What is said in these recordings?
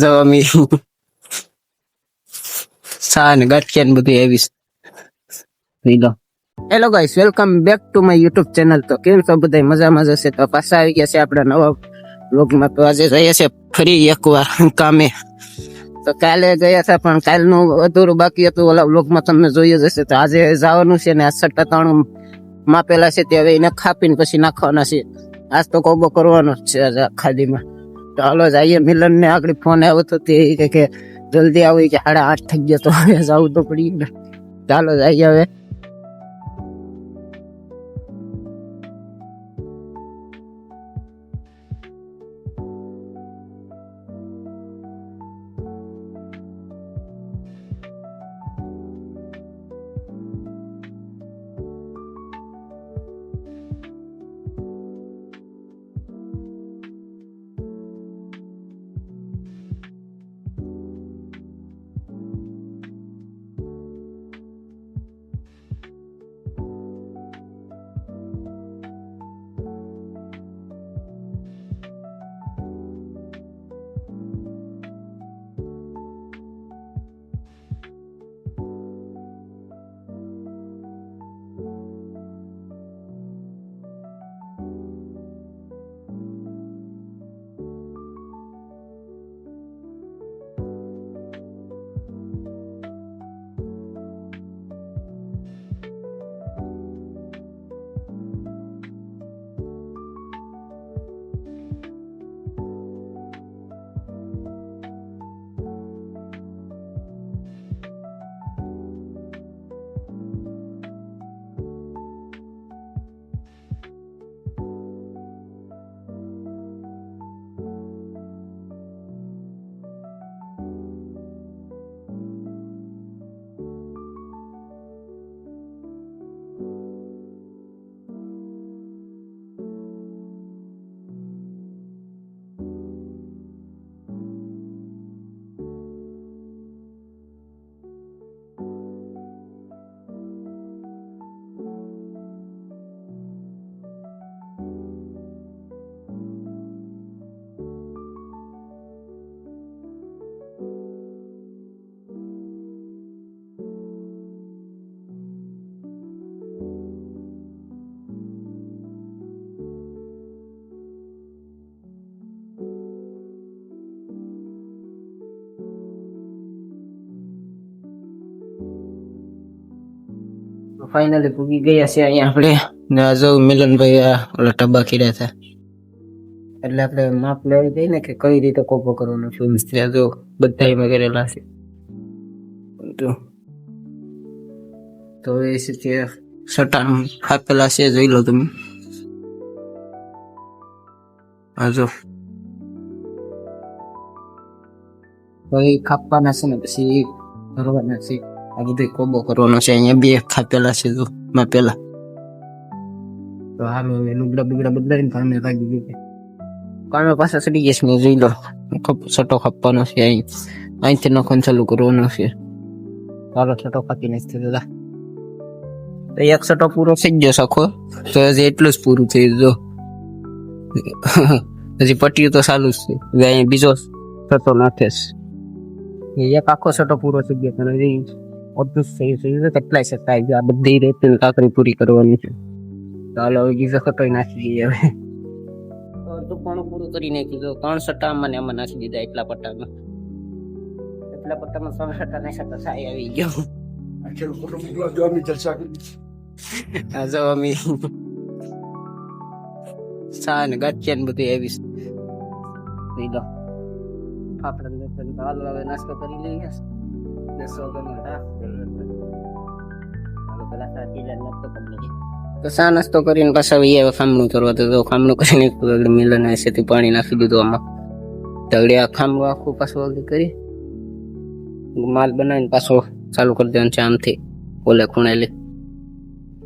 જો અમે સા ને બધું એવી લીધો hello guys welcome back to my YouTube channel તો કેમ છો બધા? મજામાં જશે તો પાછા આવી ગયા છે આપણા નવા બ્લોગમાં તો આજે જઈએ છે ફરી એકવાર કામે. તો કાલે ગયા હતા, પણ કાલનું અધૂરું બાકી હતું. ઓલા બ્લોગમાં તમને જોઈ જ હશે. તો આજે જવાનું છે ને, આ સટ્ટા ત્રણ માપેલા છે તે હવે એને ખાપીને પછી નાખવાના છે. આજ તો કોબો કરવાનો છે આખા ખાદીમાં તો હાલો જઈએ મિલન ને આગળ ફોન આવ્યો તો તે કે જલ્દી આવું કે સાડા આઠ થઈ ગયા તો હવે જવું તો પડી ચાલો જઈએ હવે. ફાઇનલી પૂગી ગયા છે અહીંયા આપણે. ને જો મિલનભાઈ આ ઓલા ટબા ખીરા હતા. એટલે આપણે માપ લેવી દઈએ ને કે કઈ રીતે કોપો કરવાનો છે મિસ્ત્રી. જો બધા એમાં કરેલા છે. તો તો એ છે સટાણ ફાપેલા છે, જોઈ લો તમે. આ જો. તો એ કાપવાના છે ને, પછી ભરવાના છે. આ બધું કોબો કરવાનો છે અહીંયા બે ખાપેલા છે જો માં પેલા તો હા મેં લુગડા બુગડા બદલાવીને કામે લાગી ગયું કામે પાછા ચડી ગયા મેં જોઈ લો છટો કાપવાનો છે અહીં અહીંથી નખો ચાલુ કરવાનો છે ચાલો સટો કાપી નાખી દાદા તો એક સટો પૂરો થઈ ગયો આખો તો હજી એટલું જ પૂરું થયું જો હજી પટ્ટીઓ તો ચાલુ જ છે હવે અહીં બીજો સટો નાખે છે એક આખો છટો પૂરો થઈ ગયો હજી જ થયું છે. કેટલાય સટ્ટા ગયા બધી રેતી કાકરી પૂરી કરવાની છે. ચાલો, હવે બીજો સટો નાખી હવે. અડધું પણ પૂરું કરી નાખી દો ત્રણ સટ્ટા ને એમાં નાખી દીધા એટલા પટ્ટામાં. એટલા પટ્ટામાં ત્રણ સટ્ટા નાખ્યા તો સાઈ આવી ગયો. જો અમે સા ને ગાંઠિયા ને બધું એવી લીધો ફાફડા ને હવે નાસ્તો કરી લઈએ. તો સા નાસ્તો કરીને પાછા આવ્યા ખામણું કરવા તો ખામણું કરીને આગળ મિલન હશેથી પાણી નાખી દીધું આમાં તગડે આ ખામણું આખું પાછું આગળ કરી માલ બનાવીને પાછો ચાલુ કરી દેવાનું છે આમથી ઓલે ખૂણેલી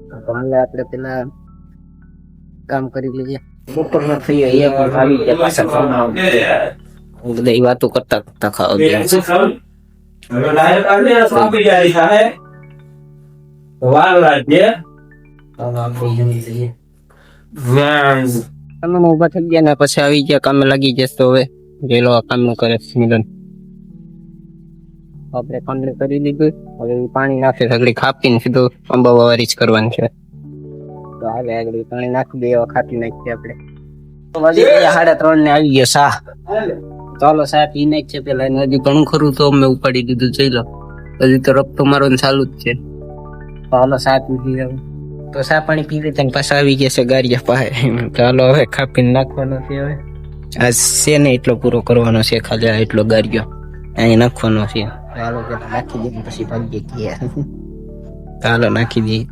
તો આપણે પેલા કામ કરી લઈએ બપોરના થઈ અહીંયા પણ આવી ગયા પાછા ખામણાં. બધા વાતો કરતા કરતા ખાવા ગયા હવે લાયક આવે સોંપી જાય છે વાર લાગે કામમાં ઊભા થઈ ગયા ને પછી આવી ગયા કામે લાગી જશે તો હવે જેલો કામનું કરે મિલન આપણે કંડલી કરી દીધું હવે પાણી નાખે સગડી ખાપીને સીધું અંબાવા વારી જ કરવાની છે. તો હાલે આગળ પાણી નાખી દે એવા ખાપી નાખીએ આપણે. ગયા સાડા ત્રણ ને આવી ગયા સા. ચાલો સા પી છે પેલા એને હજી ઘણું ખરું તો અમે ઉપાડી દીધું, જોઈ લો. હજી તો રક્ત મારો ચાલુ જ છે. ચાલો સાહેબ પી લઈએ તો સા પાણી પી લીધા પાછા આવી ગયા છે ગારિયા પાસે. ચાલો હવે ખાપીને નાખવાનો છે હવે. આ છે ને એટલો પૂરો કરવાનો છે, ખાલી એટલો ગારિયો. અહીં નાખવાનો છે. ચાલો પેલા નાખી દઈએ પછી ભાગીએ ગયા. ચાલો નાખી દઈએ.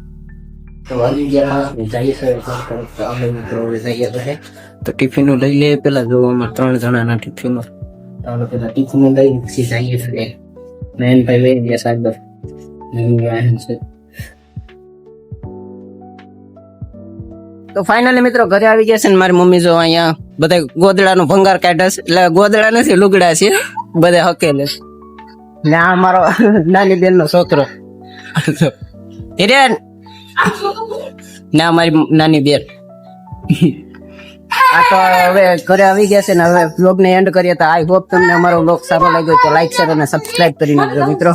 તો વાગી ગયા અમે જઈએ તો ટિફિનો લઈ લે પેલા જોવામાં ત્રણ જણાના પેલા ટિફિનો લઈ પછી જઈએ છે મેન ભાઈ લઈ ગયા સાગર છે તો ફાઇનલી મિત્રો ઘરે આવી ગયા છે ને મારી મમ્મી જો અહીંયા બધા ગોદડાનો ભંગાર કાઢે છે એટલે ગોદડા નથી લુગડા છે બધા હકેલે ને આ મારો નાની બેન નો છોકરો હિરેન ના મારી નાની બેન આ તો હવે ઘરે આવી ગયા છે ને, હવે બ્લોગ ને એન્ડ કરીએ તો આઈ હોપ તમને અમારો બ્લોગ સારો લાગ્યો તો લાઈક શેર અને સબસ્ક્રાઈબ કરી નાખજો મિત્રો.